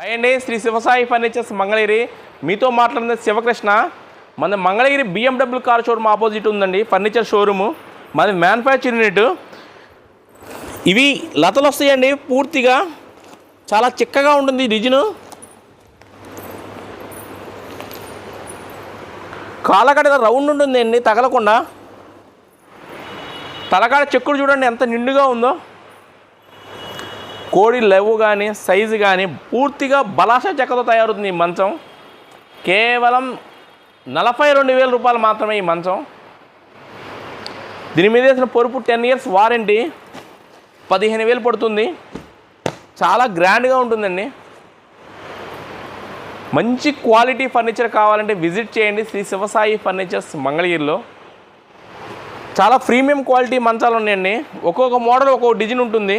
Hi అండి Shri Shivasai furnitures Mangalagiri. మీతో మాట్లాడిన శివకృష్ణ. మన Mangalagiri BMW car showroom opposite ఉందండి ఫర్నిచర్ షోరూము మన మ్యానుఫ్యాక్చర్ యూనిట్ ఇవి లతలు వస్తాయండి పూర్తిగా. చాలా చిక్కగా ఉంటుంది రిజిను కాలకడ రౌండ్ ఉంటుంది అండి తగలకుండా. తలకాడ చెక్కుడు చూడండి ఎంత నిండుగా ఉందో. కోడి లెవ్ కానీ సైజు కానీ పూర్తిగా బలాశ చెక్కతో తయారవుతుంది ఈ మంచం. కేవలం నలభై రెండు వేల రూపాయలు మాత్రమే ఈ మంచం. దీని మీద వేసిన పొరుపు టెన్ ఇయర్స్ వారంటీ పదిహేను వేలు పడుతుంది. చాలా గ్రాండ్గా ఉంటుందండి. మంచి క్వాలిటీ ఫర్నిచర్ కావాలంటే విజిట్ చేయండి శ్రీ శివసాయి ఫర్నిచర్స్ మంగళగిరిలో. చాలా ప్రీమియం క్వాలిటీ మంచాలు ఉన్నాయండి ఒక్కొక్క మోడల్ ఒక్కొక్క డిజైన్ ఉంటుంది.